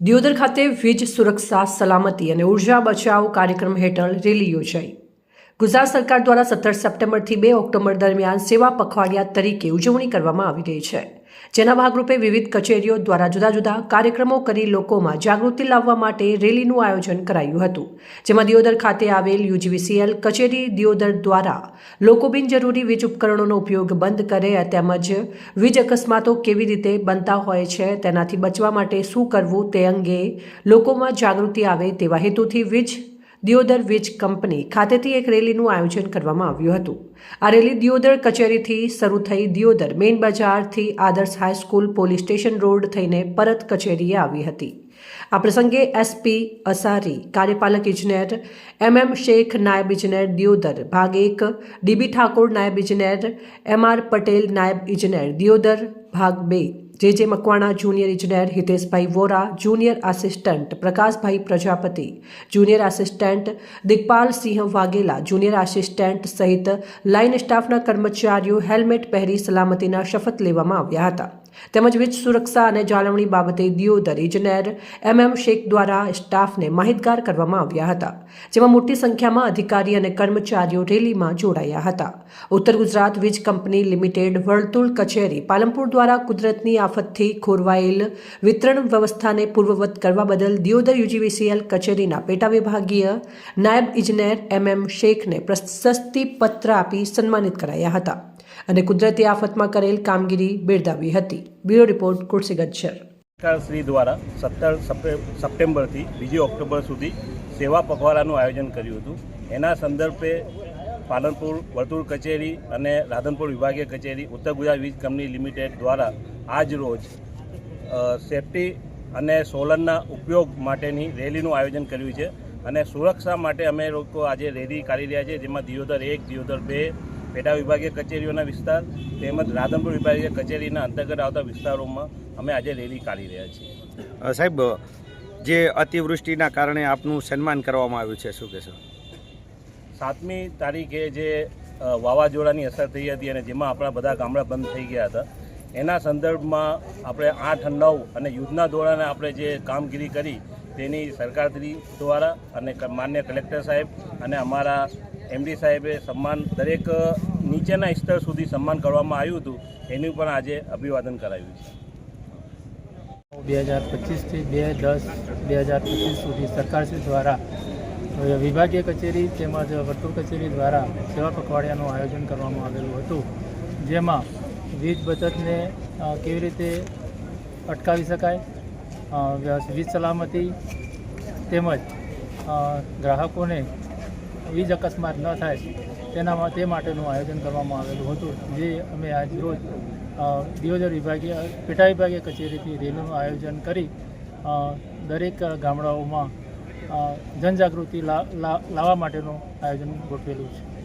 દિયોદર ખાતે વીજ સુરક્ષા, સલામતી અને ઊર્જા બચાવ કાર્યક્રમ હેઠળ રેલી યોજાઈ. ગુજરાત સરકાર દ્વારા સત્તર સપ્ટેમ્બરથી બે ઓક્ટોબર દરમિયાન સેવા પખવાડિયા તરીકે ઉજવણી કરવામાં આવી રહી છે. જેના ભાગરૂપે વિવિધ કચેરીઓ દ્વારા જુદા જુદા કાર્યક્રમો કરી લોકોમાં જાગૃતિ લાવવા માટે રેલીનું આયોજન કરાયું હતું. જેમાં દિયોદર ખાતે આવેલ યુજીવીસીએલ કચેરી દિયોદર દ્વારા લોકો બિનજરૂરી વીજ ઉપકરણોનો ઉપયોગ બંધ કરે તેમજ વીજ અકસ્માતો કેવી રીતે બનતા હોય છે તેનાથી બચવા માટે શું કરવું તે અંગે લોકોમાં જાગૃતિ આવે તેવા હેતુથી વીજ દિયોદર વીજ કંપની ખાતેથી એક રેલીનું આયોજન કરવામાં આવ્યું હતું. આ રેલી દિયોદર કચેરીથી શરૂ થઈ દિયોદર મેઇન બજારથી આદર્શ હાઈસ્કૂલ પોલીસ સ્ટેશન રોડ થઈને પરત કચેરીએ આવી હતી. આ પ્રસંગે એસપી અસારી, કાર્યપાલક ઇજનેર એમ એમ શેખ નાયબ ઇજનેર દિયોદર, ભાગ એક, ડીબી ઠાકોર નાયબ ઇજનેર, એમ આર પટેલ નાયબ ઇજનેર દિયોદર ભાગ બે. જે જે મકવાણા જુનિયર ઇજનેર Hiteshbhai Vora, junior assistant Prakashbhai Prajapati, junior assistant Digpalsinh Vaghela, junior assistant સહિત લાઇન સ્ટાફના કર્મચારીઓ હેલ્મેટ પહેરી સલામતીના શપથ લેવામાં આવ્યા હતા. તેમજ વીજ સુરક્ષા અને જાળવણી બાબતે દિયોદર ઇજનેર એમ એમ શેખ દ્વારા સ્ટાફને માહિતગાર કરવામાં આવ્યા હતા, જેમાં મોટી સંખ્યામાં અધિકારી અને કર્મચારીઓ રેલીમાં જોડાયા હતા. ઉત્તર ગુજરાત વીજ કંપની લિમિટેડ વર્તુળ કચેરી પાલનપુર દ્વારા કુદરતની આફતથી ખોરવાયેલ વિતરણ વ્યવસ્થાને પૂર્વવત કરવા બદલ દિયોદર યુજીવીસીએલ કચેરીના પેટા વિભાગીય નાયબ ઇજનેર એમ એમ શેખને પ્રશસ્તિ પત્ર આપી સન્માનિત કરાયા હતા. અને કુદરતી આફતમાં કરેલ કામગીરી બિરદાવી હતી. બ્યુરો રિપોર્ટ, કુર્સી ગચ્છર સરકારશ્રી દ્વારા સત્તર સપ્ટે- સપ્ટેમ્બરથી બીજી ઓક્ટોબર સુધી સેવા પખવાડાનું આયોજન કર્યું હતું. એના સંદર્ભે પાલનપુર વર્તુળ કચેરી અને રાધનપુર વિભાગીય કચેરી, ઉત્તર ગુજરાત વીજ કંપની લિમિટેડ દ્વારા આજ રોજ સેફટી અને સોલરના ઉપયોગ માટેની રેલીનું આયોજન કર્યું છે. અને સુરક્ષા માટે અમે લોકો આજે રેલી કાઢી રહ્યા છીએ, જેમાં દિયોદર એક, દિયોદર બે પેટા વિભાગીય કચેરીઓના વિસ્તાર તેમજ રાધનપુર વિભાગીય કચેરીના અંતર્ગત આવતા વિસ્તારોમાં અમે આજે રેલી કાઢી રહ્યા છીએ. સાહેબ જે અતિવૃષ્ટિના કારણે આપનું સન્માન કરવામાં આવ્યું છે શું કહેશો? સાતમી તારીખે જે વાવાઝોડાની અસર થઈ હતી અને જેમાં આપણા બધા ગામડા બંધ થઈ ગયા હતા એના સંદર્ભમાં આપણે આઠ નવ અને યુદ્ધના ધોરણે આપણે જે કામગીરી કરી તેની સરકારશ્રી દ્વારા અને માન્ય કલેક્ટર સાહેબ અને અમારા એમડી સાહેબે સન્માન દરેક નીચેના સ્તર સુધી સન્માન કરવામાં આવ્યું હતું, એનું પણ આજે અભિવાદન કરાયું છે. બે હજાર પચીસથી બે દસ, બે હજાર પચીસ સુધી સરકારશ્રી દ્વારા વિભાગીય કચેરી તેમજ વર્તુળ કચેરી દ્વારા સેવા પખવાડિયાનું આયોજન કરવામાં આવેલું હતું, જેમાં વીજ બચતને કેવી રીતે અટકાવી શકાય વીજ સલામતી તેમજ ગ્રાહકોને વીજ અકસ્માત ન થાય તેના તે માટેનું આયોજન કરવામાં આવેલું હતું. જે અમે આજ રોજ દિયોદર વિભાગીય, પેટા વિભાગીય કચેરીથી રેલીનું આયોજન કરી દરેક ગામડાઓમાં જનજાગૃતિ લાવવા માટેનું આયોજન ગોઠવેલું છે.